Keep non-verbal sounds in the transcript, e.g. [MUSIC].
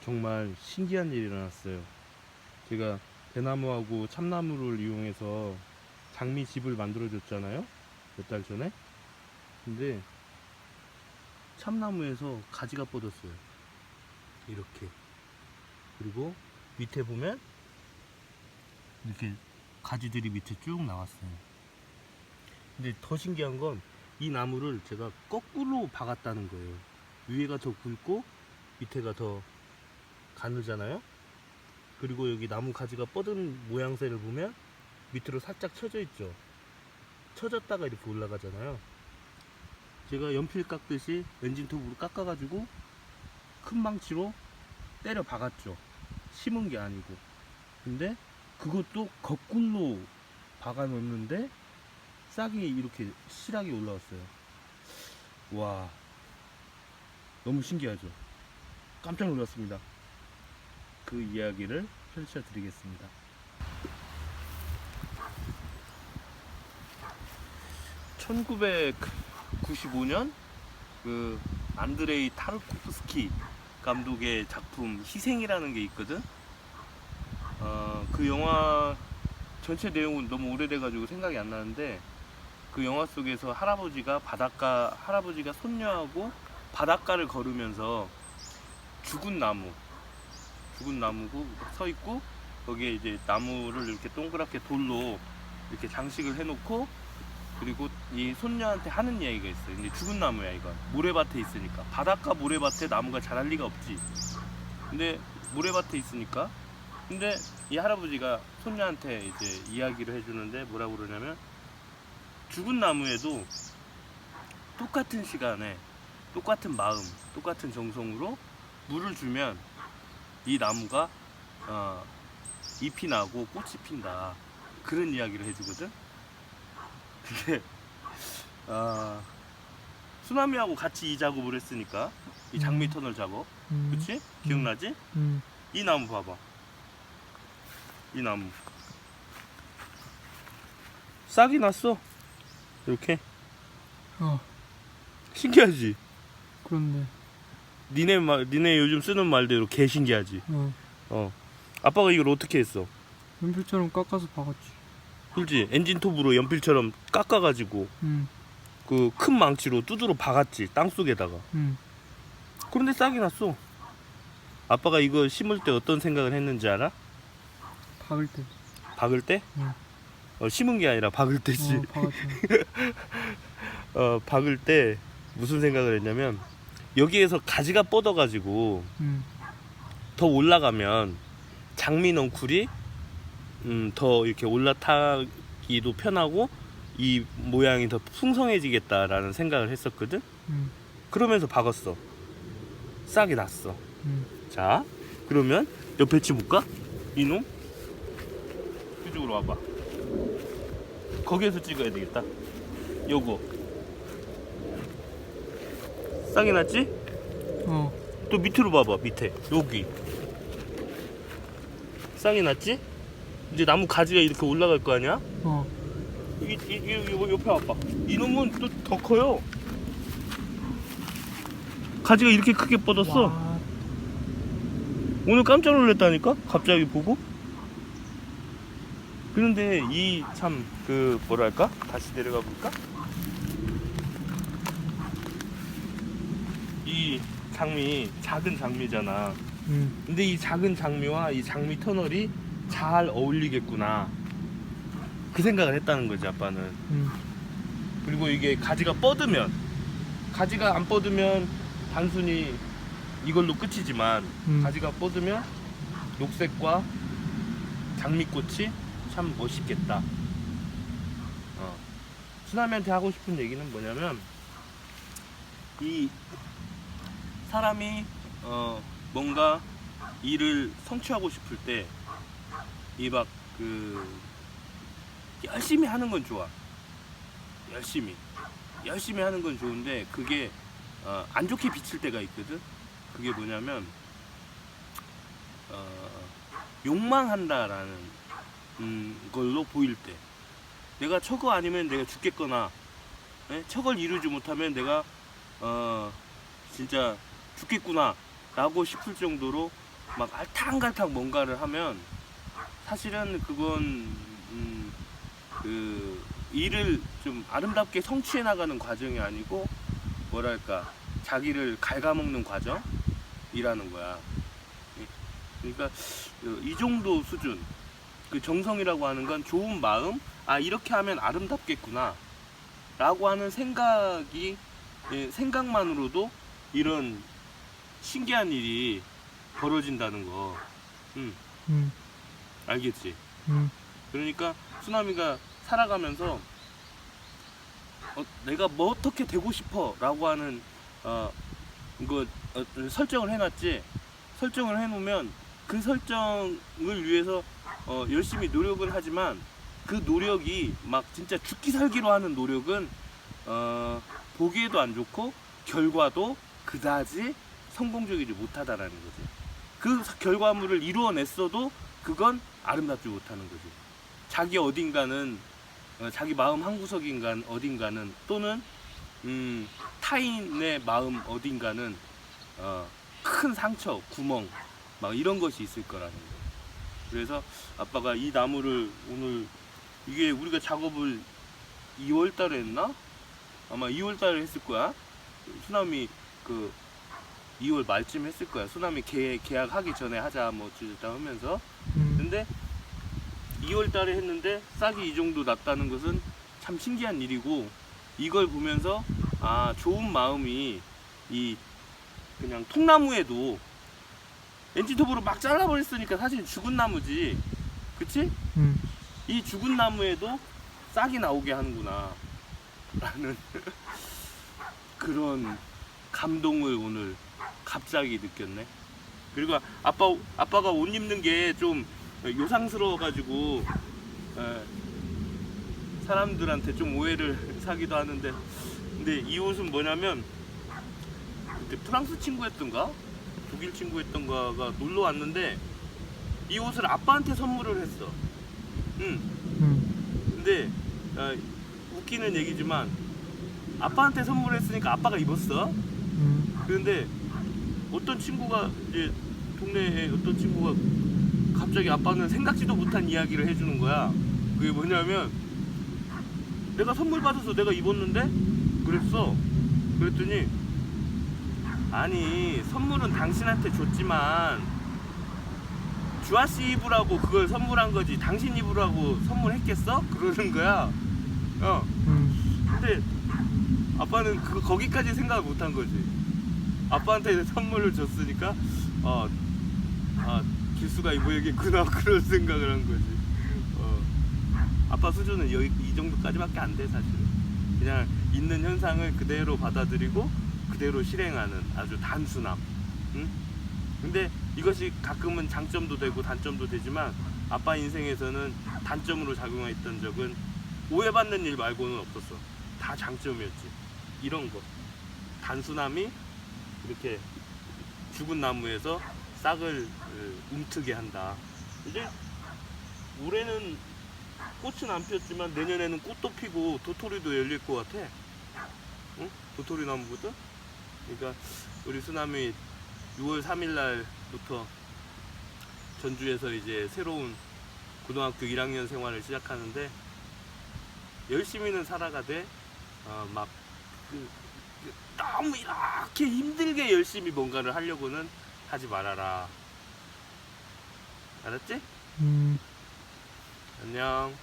정말 신기한 일이 일어났어요. 제가 대나무하고 참나무를 이용해서 장미집을 만들어줬잖아요. 몇 달 전에. 근데 참나무에서 가지가 뻗었어요. 이렇게. 그리고 밑에 보면 이렇게 가지들이 밑에 쭉 나왔어요. 근데 더 신기한 건 이 나무를 제가 거꾸로 박았다는 거예요. 위에가 더 굵고 밑에가 더 가늘잖아요. 그리고 여기 나무 가지가 뻗은 모양새를 보면 밑으로 살짝 쳐져 있죠. 쳐졌다가 이렇게 올라가잖아요. 제가 연필 깎듯이 엔진 톱으로 깎아가지고 큰 망치로 때려 박았죠. 심은 게 아니고. 근데 그것도 거꾸로 박아 놓는데 싹이 이렇게 실하게 올라왔어요. 와, 너무 신기하죠? 깜짝 놀랐습니다. 그 이야기를 펼쳐 드리겠습니다. 1995년 그 안드레이 타르코프스키 감독의 작품 희생이라는 게 있거든. 어, 그 영화 전체 내용은 너무 오래돼가지고 생각이 안 나는데 그 영화 속에서 할아버지가 바닷가 할아버지가 손녀하고 바닷가를 걸으면서 죽은 나무 죽은 나무고 서 있고 거기에 이제 나무를 이렇게 동그랗게 돌로 이렇게 장식을 해놓고 그리고 이 손녀한테 하는 이야기가 있어요. 근데 죽은 나무야 이건 모래밭에 있으니까 바닷가 모래밭에 나무가 자랄 리가 없지. 근데 모래밭에 있으니까 근데 이 할아버지가 손녀한테 이제 이야기를 해주는데 뭐라고 그러냐면 죽은 나무에도 똑같은 시간에 똑같은 마음, 똑같은 정성으로 물을 주면 이 나무가 어, 잎이 나고 꽃이 핀다 그런 이야기를 해주거든. 근데 아, 수나미하고 같이 이 작업을 했으니까 이 장미 음. 터널 작업, 음, 그치? 기억나지? 음, 이 나무 봐봐. 이 나무. 싹이 났어. 이렇게. 어, 신기하지? 그런데, 니네 말, 니네 요즘 쓰는 말대로 개 신기하지? 어, 어. 아빠가 이걸 어떻게 했어? 연필처럼 깎아서 박았지. 그렇지? 엔진톱으로 연필처럼 깎아가지고 음, 그 큰 망치로 두드러 박았지. 땅 속에다가. 음, 그런데 싹이 났어. 아빠가 이거 심을 때 어떤 생각을 했는지 알아? 박을 때. 박을 때? 응. 어, 심은 게 아니라 박을 때지. 어, 박았지. [LAUGHS] 어, 박을 때 무슨 생각을 했냐면 여기에서 가지가 뻗어가지고 음, 더 올라가면 장미 넝쿨이 음, 더 이렇게 올라타기도 편하고 이 모양이 더 풍성해지겠다라는 생각을 했었거든. 음, 그러면서 박았어. 싹이 났어. 음. 자, 그러면 옆에 치볼까? 이놈? 이쪽으로 와봐. 거기에서 찍어야 되겠다. 요거. 싹이 났지? 어, 또 밑으로 봐봐, 밑에. 여기. 싹이 났지? 이제 나무 가지가 이렇게 올라갈 거 아니야? 어, 이, 이, 이, 이 옆에 와봐. 이놈은 또 더 커요. 가지가 이렇게 크게 뻗었어. 와, 오늘 깜짝 놀랐다니까? 갑자기 보고? 그런데 이 참 그 뭐랄까? 다시 내려가 볼까? 이 장미 작은 장미잖아. 음, 근데 이 작은 장미와 이 장미 터널이 잘 어울리겠구나. 그 생각을 했다는 거지 아빠는. 음, 그리고 이게 가지가 뻗으면 가지가 안 뻗으면 단순히 이걸로 끝이지만 음. 가지가 뻗으면 녹색과 장미꽃이 참 멋있겠다. 어. 수남이한테 하고 싶은 얘기는 뭐냐면 이 사람이 어 뭔가 일을 성취하고 싶을 때 이 막 그 열심히 하는 건 좋아. 열심히 열심히 하는 건 좋은데 그게 어, 안 좋게 비칠 때가 있거든. 그게 뭐냐면 어, 욕망한다라는 음, 걸로 보일 때 내가 저거 아니면 내가 죽겠거나 예? 저걸 이루지 못하면 내가 어, 진짜 죽겠구나 라고 싶을 정도로 막 알탕갈탕 뭔가를 하면 사실은 그건 음, 그 일을 좀 아름답게 성취해 나가는 과정이 아니고 뭐랄까 자기를 갉아먹는 과정이라는 거야. 그러니까 이 정도 수준 그 정성이라고 하는 건 좋은 마음 아 이렇게 하면 아름답겠구나 라고 하는 생각이 예, 생각만으로도 이런 신기한 일이 벌어진다는 거. 음, 음, 알겠지? 음, 그러니까 수나미가 살아가면서 어, 내가 뭐 어떻게 되고 싶어? 라고 하는 어, 이거 어, 설정을 해놨지? 설정을 해놓으면 그 설정을 위해서 어, 열심히 노력을 하지만 그 노력이 막 진짜 죽기 살기로 하는 노력은 어, 보기에도 안 좋고 결과도 그다지 성공적이지 못하다라는 거지 그 결과물을 이루어냈어도 그건 아름답지 못하는 거지 자기 어딘가는 어, 자기 마음 한 구석인가 어딘가는 또는 음, 타인의 마음 어딘가는 어, 큰 상처, 구멍 막 이런 것이 있을 거라는 거예요. 그래서 아빠가 이 나무를 오늘 이게 우리가 작업을 2월 달에 했나? 아마 2월 달에 했을 거야. 수남이 그 2월 말쯤 했을 거야. 수남이 계, 계약하기 전에 하자 뭐 어쩌다 하면서. 음, 근데 2월 달에 했는데 싹이 이 정도 났다는 것은 참 신기한 일이고 이걸 보면서 아 좋은 마음이 이 그냥 통나무에도 엔지톱으로 막 잘라버렸으니까 사실 죽은 나무지. 그치? 음, 이 죽은 나무에도 싹이 나오게 하는구나. 라는 [LAUGHS] 그런 감동을 오늘 갑자기 느꼈네 그리고 아빠 아빠가 옷 입는 게 좀 요상스러워 가지고 사람들한테 좀 오해를 [LAUGHS] 사기도 하는데 근데 이 옷은 뭐냐면 그때 프랑스 친구였던가 독일 친구였던가가 놀러 왔는데 이 옷을 아빠한테 선물을 했어. 응. 음, 근데 어, 웃기는 얘기지만 아빠한테 선물했으니까 아빠가 입었어. 음, 그런데 어떤 친구가 이제 동네에 어떤 친구가 갑자기 아빠는 생각지도 못한 이야기를 해주는 거야. 그게 뭐냐면 내가 선물 받아서 내가 입었는데 그랬어. 그랬더니 아니 선물은 당신한테 줬지만 주아 씨 입으라고 그걸 선물한 거지 당신 입으라고 선물했겠어? 그러는 거야. 어. 음, 근데 아빠는 그 거기까지 생각을 못한 거지. 아빠한테 선물을 줬으니까 어, 아 길수가 입어야겠구나 [LAUGHS] 그런 생각을 한 거지. 어, 아빠 수준은 여기 이 정도까지밖에 안 돼 사실은. 그냥 있는 현상을 그대로 받아들이고 그대로 실행하는 아주 단순함. 응? 근데 이것이 가끔은 장점도 되고 단점도 되지만 아빠 인생에서는 단점으로 작용했던 적은 오해받는 일 말고는 없었어. 다 장점이었지. 이런 거. 단순함이 이렇게 죽은 나무에서 싹을 어, 움트게 한다. 이제 올해는 꽃은 안 피었지만 내년에는 꽃도 피고 도토리도 열릴 것 같아. 응? 도토리 나무거든? 그러니까 우리 수남이 6월 3일 날부터 전주에서 이제 새로운 고등학교 1학년 생활을 시작하는데 열심히는 살아가되 어, 막 그, 그 너무 이렇게 힘들게 열심히 뭔가를 하려고는 하지 말아라. 알았지? 음. 안녕.